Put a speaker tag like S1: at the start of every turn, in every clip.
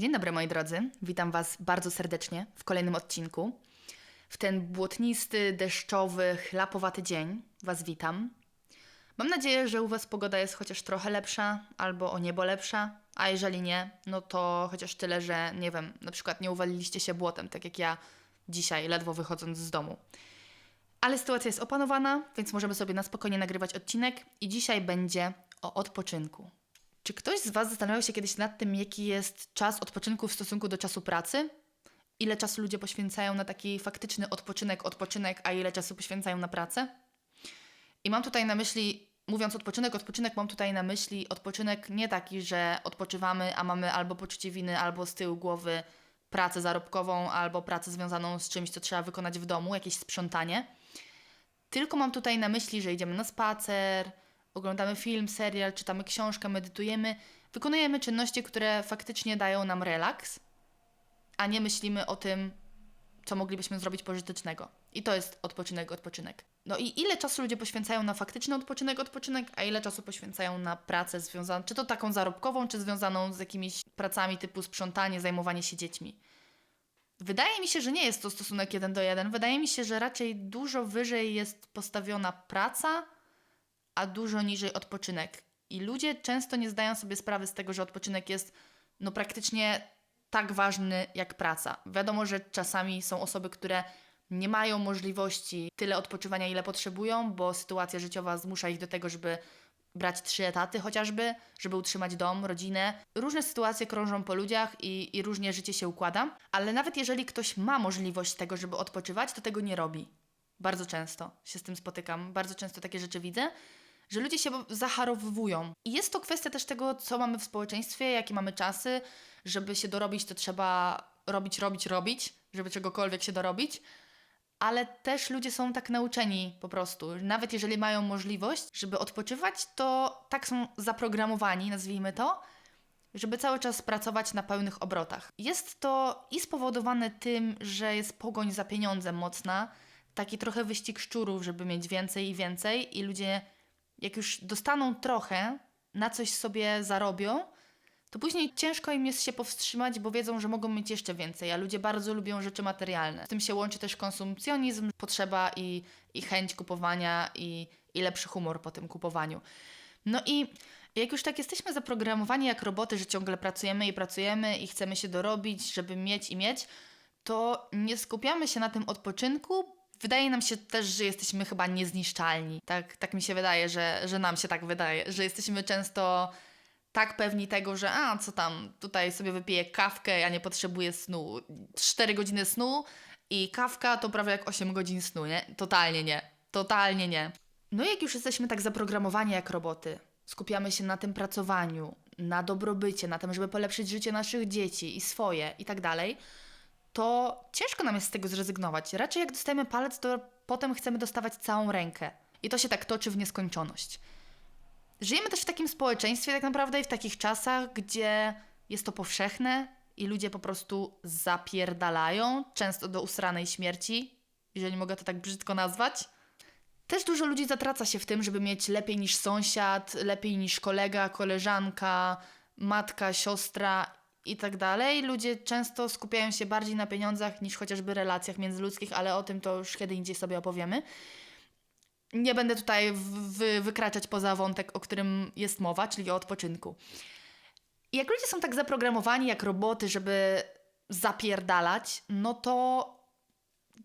S1: Dzień dobry moi drodzy, witam Was bardzo serdecznie w kolejnym odcinku. W ten błotnisty, deszczowy, chlapowaty dzień Was witam. Mam nadzieję, że u Was pogoda jest chociaż trochę lepsza, albo o niebo lepsza, a jeżeli nie, no to chociaż tyle, że nie wiem, na przykład nie uwaliliście się błotem, tak jak ja dzisiaj, ledwo wychodząc z domu. Ale sytuacja jest opanowana, więc możemy sobie na spokojnie nagrywać odcinek i dzisiaj będzie o odpoczynku. Czy ktoś z Was zastanawiał się kiedyś nad tym, jaki jest czas odpoczynku w stosunku do czasu pracy? Ile czasu ludzie poświęcają na taki faktyczny odpoczynek, odpoczynek, a ile czasu poświęcają na pracę? I mam tutaj na myśli, mówiąc odpoczynek, odpoczynek, mam tutaj na myśli odpoczynek nie taki, że odpoczywamy, a mamy albo poczucie winy, albo z tyłu głowy pracę zarobkową, albo pracę związaną z czymś, co trzeba wykonać w domu, jakieś sprzątanie. Tylko mam tutaj na myśli, że idziemy na spacer, oglądamy film, serial, czytamy książkę, medytujemy, wykonujemy czynności, które faktycznie dają nam relaks, a nie myślimy o tym, co moglibyśmy zrobić pożytecznego. I to jest odpoczynek, odpoczynek. No i ile czasu ludzie poświęcają na faktyczny odpoczynek, odpoczynek, a ile czasu poświęcają na pracę związaną, czy to taką zarobkową, czy związaną z jakimiś pracami typu sprzątanie, zajmowanie się dziećmi. Wydaje mi się, że nie jest to stosunek jeden do jeden. Wydaje mi się, że raczej dużo wyżej jest postawiona praca, a dużo niżej odpoczynek. I ludzie często nie zdają sobie sprawy z tego, że odpoczynek jest no praktycznie tak ważny jak praca. Wiadomo, że czasami są osoby, które nie mają możliwości tyle odpoczywania, ile potrzebują, bo sytuacja życiowa zmusza ich do tego, żeby brać trzy etaty chociażby, żeby utrzymać dom, rodzinę. Różne sytuacje krążą po ludziach i, i różnie życie się układa, ale nawet jeżeli ktoś ma możliwość tego, żeby odpoczywać, to tego nie robi. Bardzo często się z tym spotykam, bardzo często takie rzeczy widzę, że ludzie się zacharowują. I jest to kwestia też tego, co mamy w społeczeństwie, jakie mamy czasy. Żeby się dorobić, to trzeba robić, robić, robić, żeby czegokolwiek się dorobić. Ale też ludzie są tak nauczeni po prostu. Nawet jeżeli mają możliwość, żeby odpoczywać, to tak są zaprogramowani, nazwijmy to, żeby cały czas pracować na pełnych obrotach. Jest to i spowodowane tym, że jest pogoń za pieniądzem mocna, taki trochę wyścig szczurów, żeby mieć więcej i więcej, i ludzie jak już dostaną trochę, na coś sobie zarobią, to później ciężko im jest się powstrzymać, bo wiedzą, że mogą mieć jeszcze więcej, a ludzie bardzo lubią rzeczy materialne. Z tym się łączy też konsumpcjonizm, potrzeba i, i chęć kupowania i, i lepszy humor po tym kupowaniu. No i jak już tak jesteśmy zaprogramowani jak roboty, że ciągle pracujemy i pracujemy i chcemy się dorobić, żeby mieć i mieć, to nie skupiamy się na tym odpoczynku, Wydaje nam się też, że jesteśmy chyba niezniszczalni. Tak, tak mi się wydaje, że, że nam się tak wydaje, że jesteśmy często tak pewni tego, że a co tam, tutaj sobie wypiję kawkę, ja nie potrzebuję snu. 4 godziny snu i kawka to prawie jak 8 godzin snu, nie? Totalnie nie. Totalnie nie. No i jak już jesteśmy tak zaprogramowani jak roboty, skupiamy się na tym pracowaniu, na dobrobycie, na tym, żeby polepszyć życie naszych dzieci i swoje i tak dalej, to ciężko nam jest z tego zrezygnować. Raczej jak dostajemy palec, to potem chcemy dostawać całą rękę. I to się tak toczy w nieskończoność. Żyjemy też w takim społeczeństwie tak naprawdę i w takich czasach, gdzie jest to powszechne i ludzie po prostu zapierdalają, często do usranej śmierci, jeżeli mogę to tak brzydko nazwać. Też dużo ludzi zatraca się w tym, żeby mieć lepiej niż sąsiad, lepiej niż kolega, koleżanka, matka, siostra i tak dalej. Ludzie często skupiają się bardziej na pieniądzach niż chociażby relacjach międzyludzkich, ale o tym to już kiedy indziej sobie opowiemy. Nie będę tutaj wy wykraczać poza wątek, o którym jest mowa, czyli o odpoczynku. Jak ludzie są tak zaprogramowani jak roboty, żeby zapierdalać, no to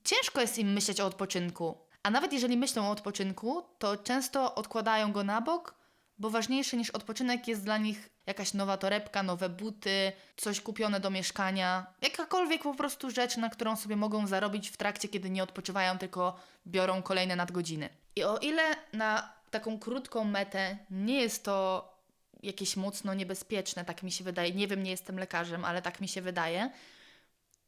S1: ciężko jest im myśleć o odpoczynku. A nawet jeżeli myślą o odpoczynku, to często odkładają go na bok, bo ważniejsze niż odpoczynek jest dla nich jakaś nowa torebka, nowe buty, coś kupione do mieszkania, jakakolwiek po prostu rzecz, na którą sobie mogą zarobić w trakcie, kiedy nie odpoczywają, tylko biorą kolejne nadgodziny. I o ile na taką krótką metę nie jest to jakieś mocno niebezpieczne, tak mi się wydaje, nie wiem, nie jestem lekarzem, ale tak mi się wydaje,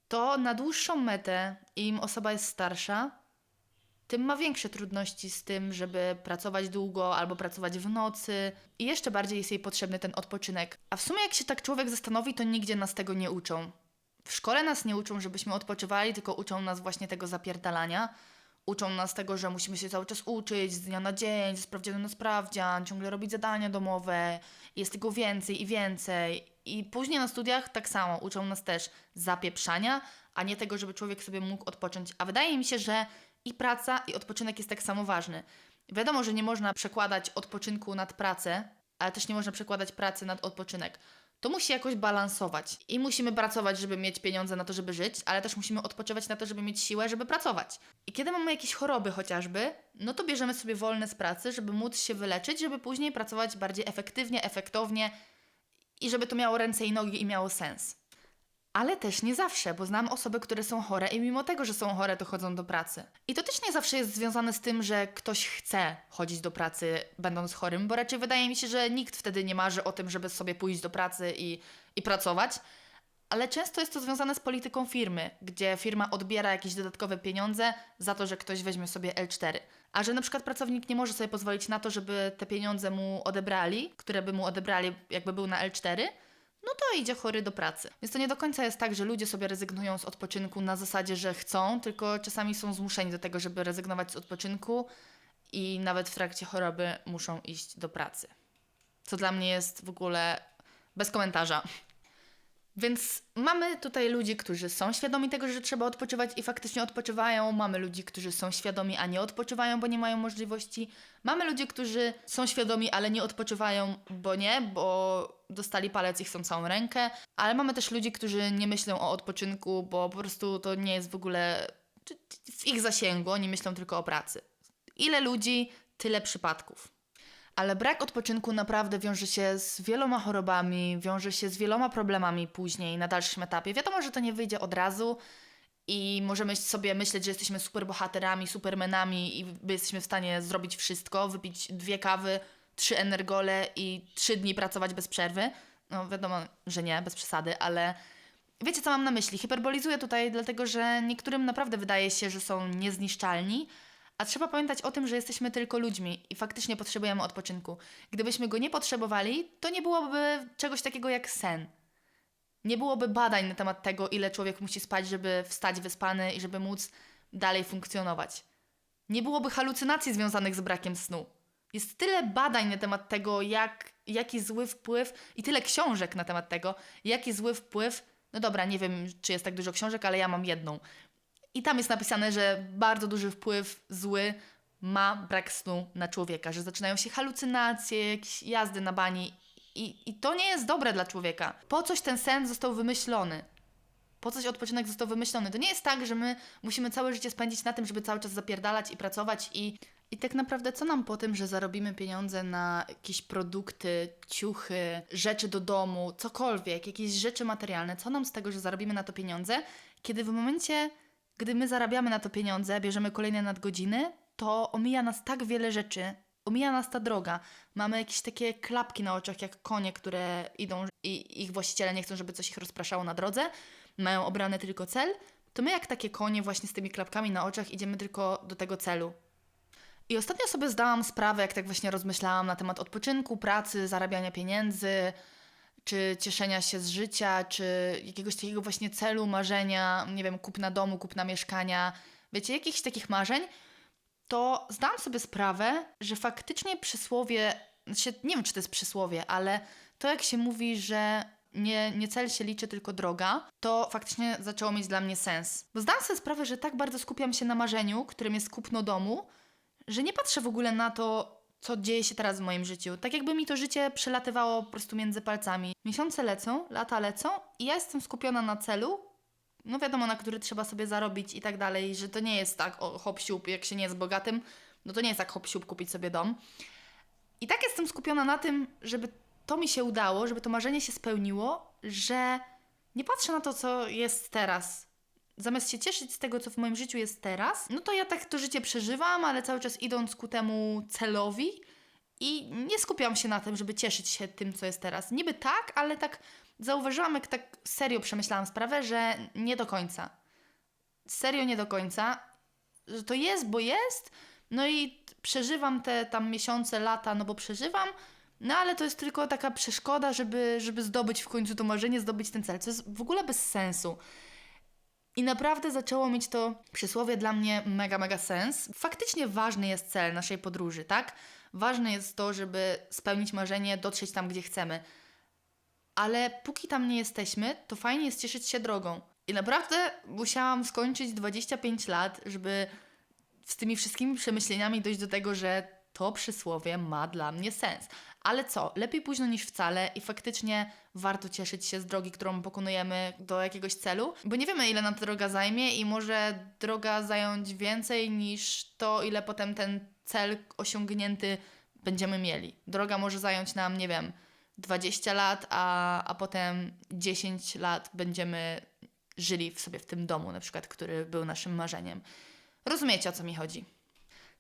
S1: to na dłuższą metę, im osoba jest starsza, tym ma większe trudności z tym, żeby pracować długo albo pracować w nocy i jeszcze bardziej jest jej potrzebny ten odpoczynek. A w sumie jak się tak człowiek zastanowi, to nigdzie nas tego nie uczą. W szkole nas nie uczą, żebyśmy odpoczywali, tylko uczą nas właśnie tego zapierdalania. Uczą nas tego, że musimy się cały czas uczyć z dnia na dzień, ze sprawdzianu na sprawdzian, ciągle robić zadania domowe, jest tego więcej i więcej. I później na studiach tak samo uczą nas też zapieprzania, a nie tego, żeby człowiek sobie mógł odpocząć. A wydaje mi się, że i praca, i odpoczynek jest tak samo ważny. Wiadomo, że nie można przekładać odpoczynku nad pracę, ale też nie można przekładać pracy nad odpoczynek. To musi jakoś balansować. I musimy pracować, żeby mieć pieniądze na to, żeby żyć, ale też musimy odpoczywać na to, żeby mieć siłę, żeby pracować. I kiedy mamy jakieś choroby chociażby, no to bierzemy sobie wolne z pracy, żeby móc się wyleczyć, żeby później pracować bardziej efektywnie, efektownie i żeby to miało ręce i nogi i miało sens. Ale też nie zawsze, bo znam osoby, które są chore i mimo tego, że są chore, to chodzą do pracy. I to też nie zawsze jest związane z tym, że ktoś chce chodzić do pracy będąc chorym, bo raczej wydaje mi się, że nikt wtedy nie marzy o tym, żeby sobie pójść do pracy i, i pracować. Ale często jest to związane z polityką firmy, gdzie firma odbiera jakieś dodatkowe pieniądze za to, że ktoś weźmie sobie L4. A że na przykład pracownik nie może sobie pozwolić na to, żeby te pieniądze mu odebrali, które by mu odebrali, jakby był na L4, no to idzie chory do pracy. Więc to nie do końca jest tak, że ludzie sobie rezygnują z odpoczynku na zasadzie, że chcą, tylko czasami są zmuszeni do tego, żeby rezygnować z odpoczynku i nawet w trakcie choroby muszą iść do pracy. Co dla mnie jest w ogóle bez komentarza. Więc mamy tutaj ludzi, którzy są świadomi tego, że trzeba odpoczywać i faktycznie odpoczywają. Mamy ludzi, którzy są świadomi, a nie odpoczywają, bo nie mają możliwości. Mamy ludzi, którzy są świadomi, ale nie odpoczywają, bo nie, bo dostali palec i chcą całą rękę. Ale mamy też ludzi, którzy nie myślą o odpoczynku, bo po prostu to nie jest w ogóle w ich zasięgu. Oni myślą tylko o pracy. Ile ludzi, tyle przypadków. Ale brak odpoczynku naprawdę wiąże się z wieloma chorobami, wiąże się z wieloma problemami później, na dalszym etapie. Wiadomo, że to nie wyjdzie od razu i możemy sobie myśleć, że jesteśmy superbohaterami, supermenami i my jesteśmy w stanie zrobić wszystko, wypić dwie kawy, trzy energole i trzy dni pracować bez przerwy. No wiadomo, że nie, bez przesady, ale wiecie co mam na myśli? Hiperbolizuję tutaj dlatego, że niektórym naprawdę wydaje się, że są niezniszczalni, a trzeba pamiętać o tym, że jesteśmy tylko ludźmi i faktycznie potrzebujemy odpoczynku. Gdybyśmy go nie potrzebowali, to nie byłoby czegoś takiego jak sen. Nie byłoby badań na temat tego, ile człowiek musi spać, żeby wstać wyspany i żeby móc dalej funkcjonować. Nie byłoby halucynacji związanych z brakiem snu. Jest tyle badań na temat tego, jak, jaki zły wpływ, i tyle książek na temat tego, jaki zły wpływ. No dobra, nie wiem, czy jest tak dużo książek, ale ja mam jedną. I tam jest napisane, że bardzo duży wpływ zły ma brak snu na człowieka, że zaczynają się halucynacje, jakieś jazdy na bani i, i to nie jest dobre dla człowieka. Po coś ten sen został wymyślony. Po coś odpoczynek został wymyślony. To nie jest tak, że my musimy całe życie spędzić na tym, żeby cały czas zapierdalać i pracować i i tak naprawdę co nam po tym, że zarobimy pieniądze na jakieś produkty, ciuchy, rzeczy do domu, cokolwiek, jakieś rzeczy materialne, co nam z tego, że zarobimy na to pieniądze, kiedy w momencie gdy my zarabiamy na to pieniądze, bierzemy kolejne nadgodziny, to omija nas tak wiele rzeczy, omija nas ta droga. Mamy jakieś takie klapki na oczach, jak konie, które idą i ich właściciele nie chcą, żeby coś ich rozpraszało na drodze, mają obrany tylko cel, to my jak takie konie właśnie z tymi klapkami na oczach idziemy tylko do tego celu. I ostatnio sobie zdałam sprawę, jak tak właśnie rozmyślałam na temat odpoczynku, pracy, zarabiania pieniędzy, czy cieszenia się z życia, czy jakiegoś takiego właśnie celu, marzenia, nie wiem, kupna domu, kupna mieszkania, wiecie, jakichś takich marzeń, to zdałam sobie sprawę, że faktycznie przysłowie, znaczy nie wiem, czy to jest przysłowie, ale to jak się mówi, że nie, nie cel się liczy, tylko droga, to faktycznie zaczęło mieć dla mnie sens. Bo zdałam sobie sprawę, że tak bardzo skupiam się na marzeniu, którym jest kupno domu, że nie patrzę w ogóle na to, co dzieje się teraz w moim życiu. Tak jakby mi to życie przelatywało po prostu między palcami. Miesiące lecą, lata lecą i ja jestem skupiona na celu, no wiadomo, na który trzeba sobie zarobić i tak dalej, że to nie jest tak o, hop siup, jak się nie jest bogatym, no to nie jest tak hop siup kupić sobie dom. I tak jestem skupiona na tym, żeby to mi się udało, żeby to marzenie się spełniło, że nie patrzę na to, co jest teraz. Zamiast się cieszyć z tego, co w moim życiu jest teraz, no to ja tak to życie przeżywam, ale cały czas idąc ku temu celowi i nie skupiam się na tym, żeby cieszyć się tym, co jest teraz. Niby tak, ale tak zauważyłam, jak tak serio przemyślałam sprawę, że nie do końca. Serio nie do końca. Że to jest, bo jest, no i przeżywam te tam miesiące, lata, no bo przeżywam, no ale to jest tylko taka przeszkoda, żeby, żeby zdobyć w końcu to marzenie, zdobyć ten cel, co jest w ogóle bez sensu. I naprawdę zaczęło mieć to przysłowie dla mnie mega, mega sens. Faktycznie ważny jest cel naszej podróży, tak? Ważne jest to, żeby spełnić marzenie, dotrzeć tam, gdzie chcemy. Ale póki tam nie jesteśmy, to fajnie jest cieszyć się drogą. I naprawdę musiałam skończyć 25 lat, żeby z tymi wszystkimi przemyśleniami dojść do tego, że to przysłowie ma dla mnie sens. Ale co, lepiej późno niż wcale i faktycznie warto cieszyć się z drogi, którą pokonujemy do jakiegoś celu, bo nie wiemy, ile nam ta droga zajmie i może droga zająć więcej niż to, ile potem ten cel osiągnięty będziemy mieli. Droga może zająć nam, nie wiem, 20 lat, a, a potem 10 lat będziemy żyli w sobie w tym domu, na przykład, który był naszym marzeniem. Rozumiecie, o co mi chodzi.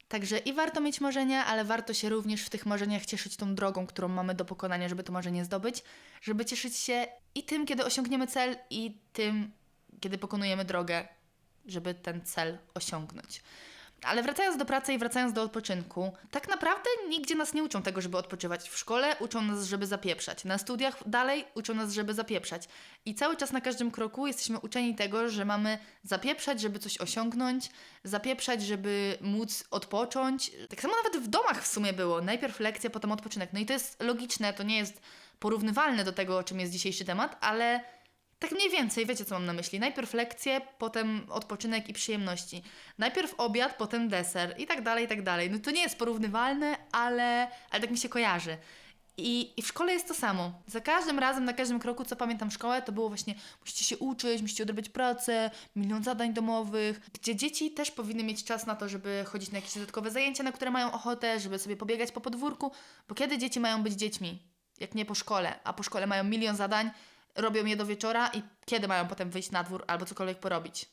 S1: Także i warto mieć marzenia, ale warto się również w tych marzeniach cieszyć tą drogą, którą mamy do pokonania, żeby to marzenie zdobyć, żeby cieszyć się i tym, kiedy osiągniemy cel, i tym, kiedy pokonujemy drogę, żeby ten cel osiągnąć. Ale wracając do pracy i wracając do odpoczynku, tak naprawdę nigdzie nas nie uczą tego, żeby odpoczywać. W szkole uczą nas, żeby zapieprzać. Na studiach dalej uczą nas, żeby zapieprzać. I cały czas na każdym kroku jesteśmy uczeni tego, że mamy zapieprzać, żeby coś osiągnąć, zapieprzać, żeby móc odpocząć. Tak samo nawet w domach w sumie było. Najpierw lekcja, potem odpoczynek. No i to jest logiczne, to nie jest porównywalne do tego, o czym jest dzisiejszy temat, ale tak mniej więcej, wiecie co mam na myśli. Najpierw lekcje, potem odpoczynek i przyjemności. Najpierw obiad, potem deser i tak dalej, i tak dalej. No to nie jest porównywalne, ale, ale tak mi się kojarzy. I, I w szkole jest to samo. Za każdym razem, na każdym kroku, co pamiętam szkołę, to było właśnie musicie się uczyć, musicie odrabiać pracę, milion zadań domowych, gdzie dzieci też powinny mieć czas na to, żeby chodzić na jakieś dodatkowe zajęcia, na które mają ochotę, żeby sobie pobiegać po podwórku, bo kiedy dzieci mają być dziećmi? Jak nie po szkole, a po szkole mają milion zadań, robią je do wieczora i kiedy mają potem wyjść na dwór albo cokolwiek porobić?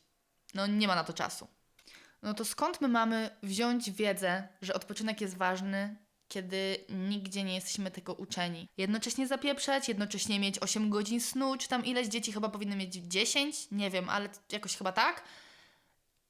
S1: No nie ma na to czasu. No to skąd my mamy wziąć wiedzę, że odpoczynek jest ważny, kiedy nigdzie nie jesteśmy tego uczeni? Jednocześnie zapieprzać, jednocześnie mieć 8 godzin snu, czy tam ileś dzieci chyba powinny mieć 10? Nie wiem, ale jakoś chyba tak.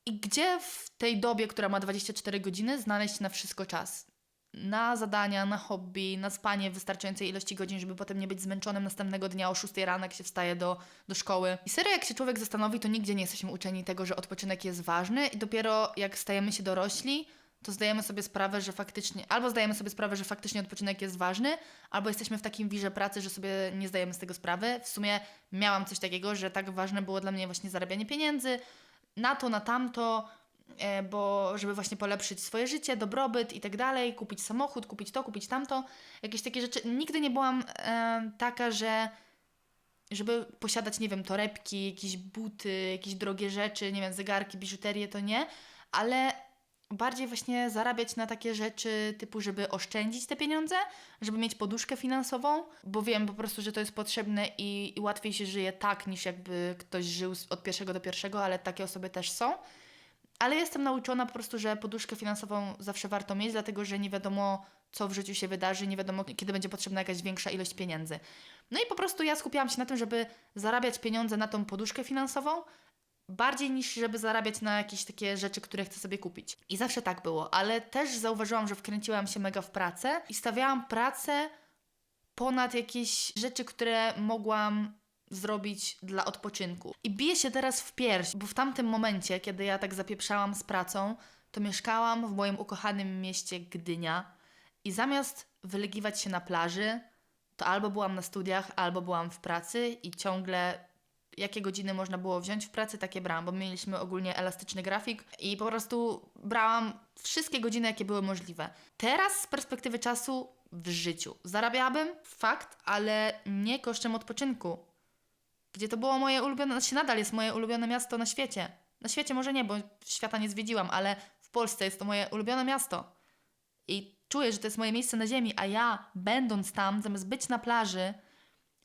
S1: I gdzie w tej dobie, która ma 24 godziny, znaleźć na wszystko czas? Na zadania, na hobby, na spanie wystarczającej ilości godzin, żeby potem nie być zmęczonym następnego dnia o 6 rano, jak się wstaje do, do szkoły. I serio, jak się człowiek zastanowi, to nigdzie nie jesteśmy uczeni tego, że odpoczynek jest ważny i dopiero jak stajemy się dorośli, to zdajemy sobie sprawę, że faktycznie, albo zdajemy sobie sprawę, że faktycznie odpoczynek jest ważny, albo jesteśmy w takim wirze pracy, że sobie nie zdajemy z tego sprawy. W sumie miałam coś takiego, że tak ważne było dla mnie właśnie zarabianie pieniędzy, na to, na tamto, bo żeby właśnie polepszyć swoje życie, dobrobyt i tak dalej, kupić samochód, kupić to, kupić tamto, jakieś takie rzeczy. Nigdy nie byłam e, taka, że żeby posiadać, nie wiem, torebki, jakieś buty, jakieś drogie rzeczy, nie wiem, zegarki, biżuterię, to nie, ale bardziej właśnie zarabiać na takie rzeczy typu, żeby oszczędzić te pieniądze, żeby mieć poduszkę finansową, bo wiem po prostu, że to jest potrzebne i, i łatwiej się żyje tak, niż jakby ktoś żył od pierwszego do pierwszego, ale takie osoby też są. Ale jestem nauczona po prostu, że poduszkę finansową zawsze warto mieć, dlatego że nie wiadomo, co w życiu się wydarzy, nie wiadomo, kiedy będzie potrzebna jakaś większa ilość pieniędzy. No i po prostu ja skupiałam się na tym, żeby zarabiać pieniądze na tą poduszkę finansową, bardziej niż żeby zarabiać na jakieś takie rzeczy, które chcę sobie kupić. I zawsze tak było, ale też zauważyłam, że wkręciłam się mega w pracę i stawiałam pracę ponad jakieś rzeczy, które mogłam zrobić dla odpoczynku. I biję się teraz w pierś, bo w tamtym momencie, kiedy ja tak zapieprzałam z pracą, to mieszkałam w moim ukochanym mieście Gdynia i zamiast wylegiwać się na plaży, to albo byłam na studiach, albo byłam w pracy i ciągle jakie godziny można było wziąć w pracy, takie brałam, bo mieliśmy ogólnie elastyczny grafik i po prostu brałam wszystkie godziny, jakie były możliwe. Teraz z perspektywy czasu w życiu zarabiałabym, fakt, ale nie kosztem odpoczynku gdzie to było moje ulubione, znaczy nadal jest moje ulubione miasto na świecie. Na świecie może nie, bo świata nie zwiedziłam, ale w Polsce jest to moje ulubione miasto. I czuję, że to jest moje miejsce na ziemi, a ja, będąc tam, zamiast być na plaży,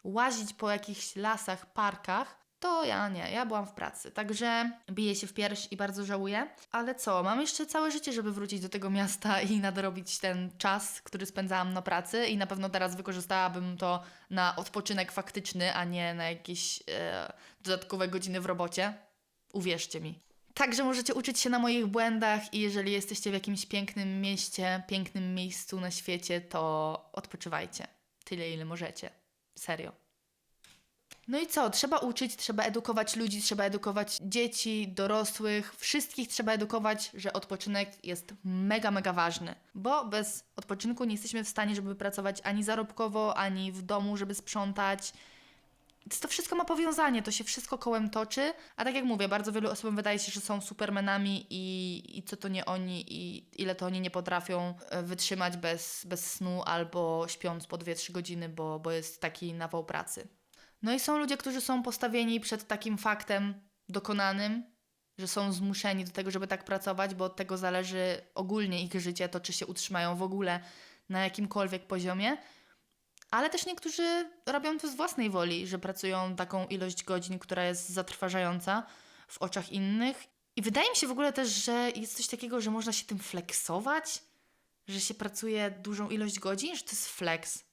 S1: łazić po jakichś lasach, parkach, to ja nie, ja byłam w pracy. Także biję się w pierś i bardzo żałuję. Ale co, mam jeszcze całe życie, żeby wrócić do tego miasta i nadrobić ten czas, który spędzałam na pracy i na pewno teraz wykorzystałabym to na odpoczynek faktyczny, a nie na jakieś e, dodatkowe godziny w robocie. Uwierzcie mi. Także możecie uczyć się na moich błędach i jeżeli jesteście w jakimś pięknym mieście, pięknym miejscu na świecie, to odpoczywajcie. Tyle, ile możecie. Serio. No i co? Trzeba uczyć, trzeba edukować ludzi, trzeba edukować dzieci, dorosłych, wszystkich trzeba edukować, że odpoczynek jest mega, mega ważny. Bo bez odpoczynku nie jesteśmy w stanie, żeby pracować ani zarobkowo, ani w domu, żeby sprzątać. To wszystko ma powiązanie, to się wszystko kołem toczy, a tak jak mówię, bardzo wielu osobom wydaje się, że są supermenami i, i co to nie oni i ile to oni nie potrafią e, wytrzymać bez, bez snu albo śpiąc po 2-3 godziny, bo, bo jest taki nawał pracy. No i są ludzie, którzy są postawieni przed takim faktem dokonanym, że są zmuszeni do tego, żeby tak pracować, bo od tego zależy ogólnie ich życie, to czy się utrzymają w ogóle na jakimkolwiek poziomie. Ale też niektórzy robią to z własnej woli, że pracują taką ilość godzin, która jest zatrważająca w oczach innych. I wydaje mi się w ogóle też, że jest coś takiego, że można się tym flexować, że się pracuje dużą ilość godzin, że to jest flex.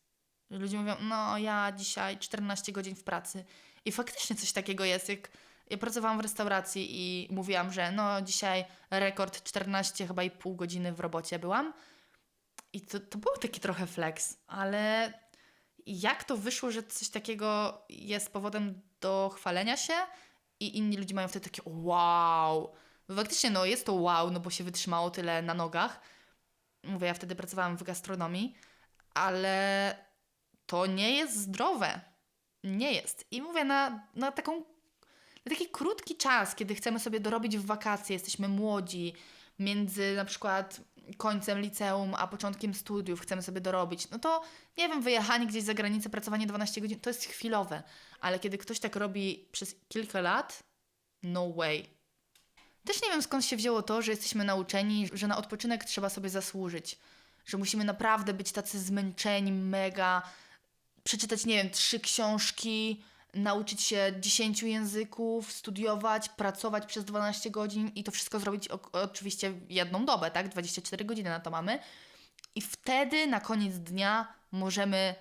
S1: Ludzie mówią, no ja dzisiaj 14 godzin w pracy. I faktycznie coś takiego jest. Jak ja pracowałam w restauracji i mówiłam, że no dzisiaj rekord 14 chyba i pół godziny w robocie byłam. I to, to był taki trochę flex, ale jak to wyszło, że coś takiego jest powodem do chwalenia się i inni ludzie mają wtedy takie wow. Faktycznie no jest to wow, no bo się wytrzymało tyle na nogach. Mówię, ja wtedy pracowałam w gastronomii, ale to nie jest zdrowe. Nie jest. I mówię na, na taką na taki krótki czas, kiedy chcemy sobie dorobić w wakacje, jesteśmy młodzi, między na przykład końcem liceum a początkiem studiów chcemy sobie dorobić, no to nie wiem, wyjechanie gdzieś za granicę, pracowanie 12 godzin, to jest chwilowe, ale kiedy ktoś tak robi przez kilka lat, no way. Też nie wiem skąd się wzięło to, że jesteśmy nauczeni, że na odpoczynek trzeba sobie zasłużyć, że musimy naprawdę być tacy zmęczeni, mega, przeczytać, nie wiem, trzy książki, nauczyć się 10 języków, studiować, pracować przez 12 godzin i to wszystko zrobić o, oczywiście jedną dobę, tak? 24 godziny na to mamy. I wtedy na koniec dnia możemy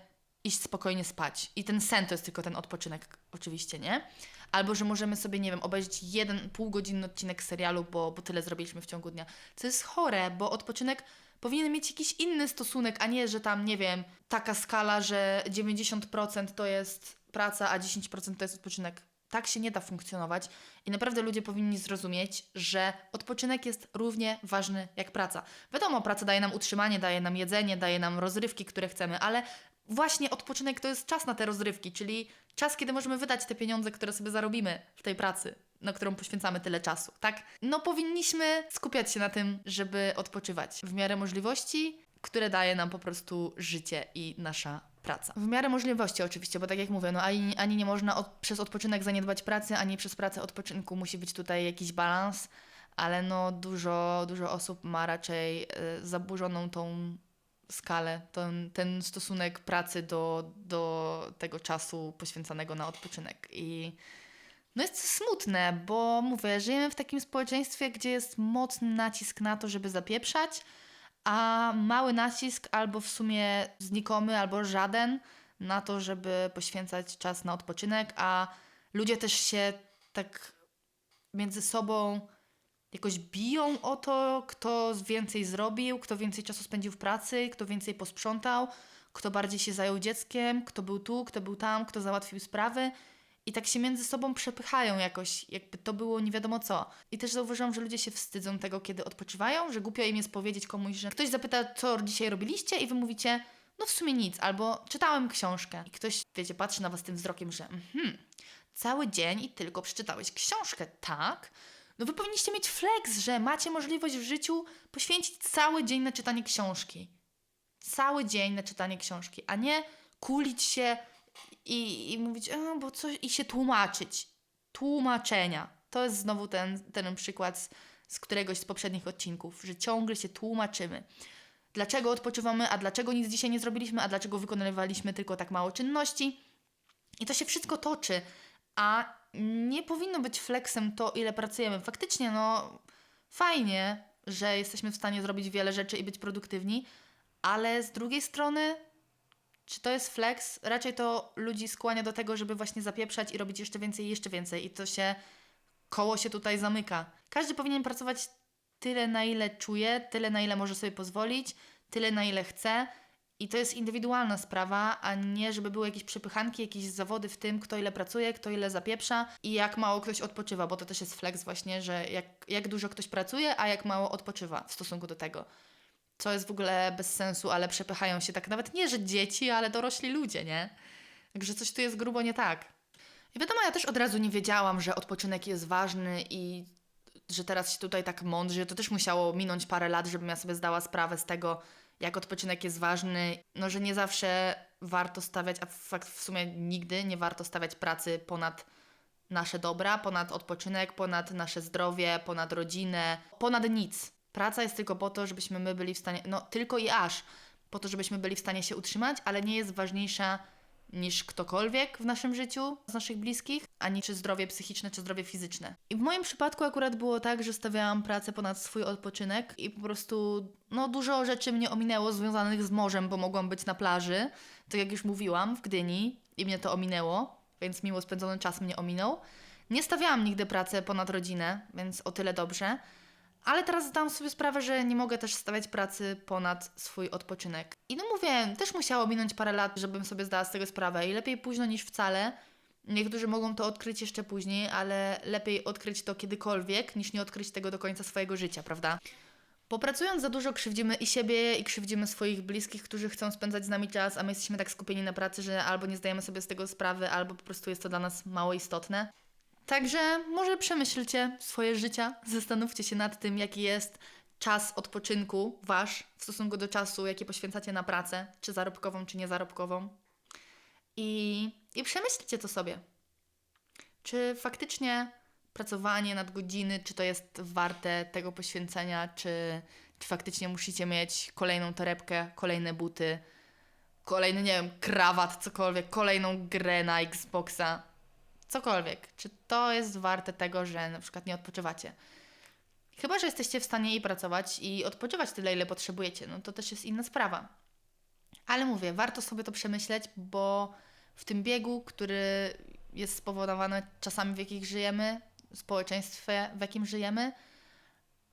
S1: iść spokojnie spać. I ten sen to jest tylko ten odpoczynek, oczywiście, nie? Albo że możemy sobie, nie wiem, obejrzeć jeden półgodzinny odcinek serialu, bo, bo tyle zrobiliśmy w ciągu dnia. Co jest chore, bo odpoczynek powinien mieć jakiś inny stosunek, a nie, że tam, nie wiem, taka skala, że 90% to jest praca, a 10% to jest odpoczynek. Tak się nie da funkcjonować i naprawdę ludzie powinni zrozumieć, że odpoczynek jest równie ważny jak praca. Wiadomo, praca daje nam utrzymanie, daje nam jedzenie, daje nam rozrywki, które chcemy, ale właśnie odpoczynek to jest czas na te rozrywki, czyli czas, kiedy możemy wydać te pieniądze, które sobie zarobimy w tej pracy, na którą poświęcamy tyle czasu, tak? No powinniśmy skupiać się na tym, żeby odpoczywać w miarę możliwości, które daje nam po prostu życie i nasza praca. W miarę możliwości oczywiście, bo tak jak mówię, no ani, ani nie można od, przez odpoczynek zaniedbać pracy, ani przez pracę odpoczynku musi być tutaj jakiś balans, ale no dużo, dużo osób ma raczej y, zaburzoną tą skalę, ten, ten stosunek pracy do, do tego czasu poświęcanego na odpoczynek. I no jest smutne, bo mówię, żyjemy w takim społeczeństwie, gdzie jest mocny nacisk na to, żeby zapieprzać, a mały nacisk albo w sumie znikomy, albo żaden na to, żeby poświęcać czas na odpoczynek, a ludzie też się tak między sobą jakoś biją o to, kto więcej zrobił, kto więcej czasu spędził w pracy, kto więcej posprzątał, kto bardziej się zajął dzieckiem, kto był tu, kto był tam, kto załatwił sprawy. I tak się między sobą przepychają jakoś, jakby to było nie wiadomo co. I też zauważyłam, że ludzie się wstydzą tego, kiedy odpoczywają, że głupio im jest powiedzieć komuś, że ktoś zapyta, co dzisiaj robiliście i wy mówicie, no w sumie nic, albo czytałem książkę. I ktoś, wiecie, patrzy na was tym wzrokiem, że mhm, cały dzień i tylko przeczytałeś książkę, tak? No wy powinniście mieć flex, że macie możliwość w życiu poświęcić cały dzień na czytanie książki. Cały dzień na czytanie książki, a nie kulić się i, i mówić, e, bo coś, i się tłumaczyć. Tłumaczenia. To jest znowu ten, ten przykład z, z któregoś z poprzednich odcinków, że ciągle się tłumaczymy. Dlaczego odpoczywamy, a dlaczego nic dzisiaj nie zrobiliśmy, a dlaczego wykonywaliśmy tylko tak mało czynności. I to się wszystko toczy, a nie powinno być flexem to, ile pracujemy. Faktycznie, no fajnie, że jesteśmy w stanie zrobić wiele rzeczy i być produktywni, ale z drugiej strony czy to jest flex? Raczej to ludzi skłania do tego, żeby właśnie zapieprzać i robić jeszcze więcej i jeszcze więcej. I to się, koło się tutaj zamyka. Każdy powinien pracować tyle, na ile czuje, tyle, na ile może sobie pozwolić, tyle, na ile chce I to jest indywidualna sprawa, a nie żeby były jakieś przepychanki, jakieś zawody w tym, kto ile pracuje, kto ile zapieprza i jak mało ktoś odpoczywa, bo to też jest flex właśnie, że jak, jak dużo ktoś pracuje, a jak mało odpoczywa w stosunku do tego. Co jest w ogóle bez sensu, ale przepychają się tak nawet nie, że dzieci, ale dorośli ludzie, nie? Także coś tu jest grubo nie tak. I wiadomo, ja też od razu nie wiedziałam, że odpoczynek jest ważny i że teraz się tutaj tak mądrzy. To też musiało minąć parę lat, żebym ja sobie zdała sprawę z tego, jak odpoczynek jest ważny. No, że nie zawsze warto stawiać, a fakt w sumie nigdy nie warto stawiać pracy ponad nasze dobra, ponad odpoczynek, ponad nasze zdrowie, ponad rodzinę, ponad nic. Praca jest tylko po to, żebyśmy my byli w stanie, no tylko i aż po to, żebyśmy byli w stanie się utrzymać, ale nie jest ważniejsza niż ktokolwiek w naszym życiu, z naszych bliskich, ani czy zdrowie psychiczne, czy zdrowie fizyczne. I w moim przypadku akurat było tak, że stawiałam pracę ponad swój odpoczynek i po prostu no, dużo rzeczy mnie ominęło związanych z morzem, bo mogłam być na plaży, tak jak już mówiłam, w Gdyni i mnie to ominęło, więc miło spędzony czas mnie ominął. Nie stawiałam nigdy pracy ponad rodzinę, więc o tyle dobrze. Ale teraz zdałam sobie sprawę, że nie mogę też stawiać pracy ponad swój odpoczynek. I no mówię, też musiało minąć parę lat, żebym sobie zdała z tego sprawę. I lepiej późno niż wcale. Niektórzy mogą to odkryć jeszcze później, ale lepiej odkryć to kiedykolwiek, niż nie odkryć tego do końca swojego życia, prawda? Bo pracując za dużo krzywdzimy i siebie, i krzywdzimy swoich bliskich, którzy chcą spędzać z nami czas, a my jesteśmy tak skupieni na pracy, że albo nie zdajemy sobie z tego sprawy, albo po prostu jest to dla nas mało istotne. Także może przemyślcie swoje życia, zastanówcie się nad tym, jaki jest czas odpoczynku wasz w stosunku do czasu, jaki poświęcacie na pracę, czy zarobkową, czy niezarobkową. I, i przemyślcie to sobie. Czy faktycznie pracowanie nad godziny, czy to jest warte tego poświęcenia, czy, czy faktycznie musicie mieć kolejną torebkę, kolejne buty, kolejny, nie wiem, krawat, cokolwiek, kolejną grę na Xboxa cokolwiek, czy to jest warte tego, że na przykład nie odpoczywacie. Chyba, że jesteście w stanie i pracować i odpoczywać tyle, ile potrzebujecie, no to też jest inna sprawa. Ale mówię, warto sobie to przemyśleć, bo w tym biegu, który jest spowodowany czasami, w jakich żyjemy, społeczeństwie, w jakim żyjemy,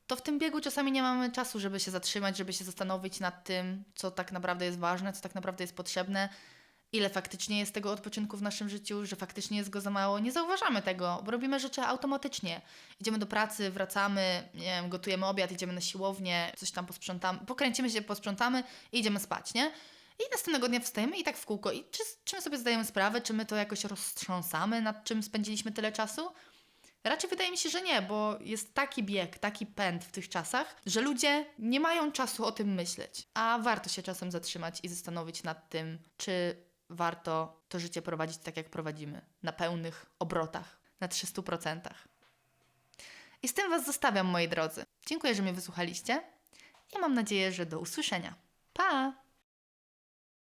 S1: to w tym biegu czasami nie mamy czasu, żeby się zatrzymać, żeby się zastanowić nad tym, co tak naprawdę jest ważne, co tak naprawdę jest potrzebne, ile faktycznie jest tego odpoczynku w naszym życiu, że faktycznie jest go za mało. Nie zauważamy tego, bo robimy rzeczy automatycznie. Idziemy do pracy, wracamy, wiem, gotujemy obiad, idziemy na siłownię, coś tam posprzątamy, pokręcimy się, posprzątamy i idziemy spać, nie? I następnego dnia wstajemy i tak w kółko. I czy, czy my sobie zdajemy sprawę, czy my to jakoś roztrząsamy, nad czym spędziliśmy tyle czasu? Raczej wydaje mi się, że nie, bo jest taki bieg, taki pęd w tych czasach, że ludzie nie mają czasu o tym myśleć. A warto się czasem zatrzymać i zastanowić nad tym, czy warto to życie prowadzić tak, jak prowadzimy, na pełnych obrotach, na 300%. I z tym Was zostawiam, moi drodzy. Dziękuję, że mnie wysłuchaliście i mam nadzieję, że do usłyszenia. Pa!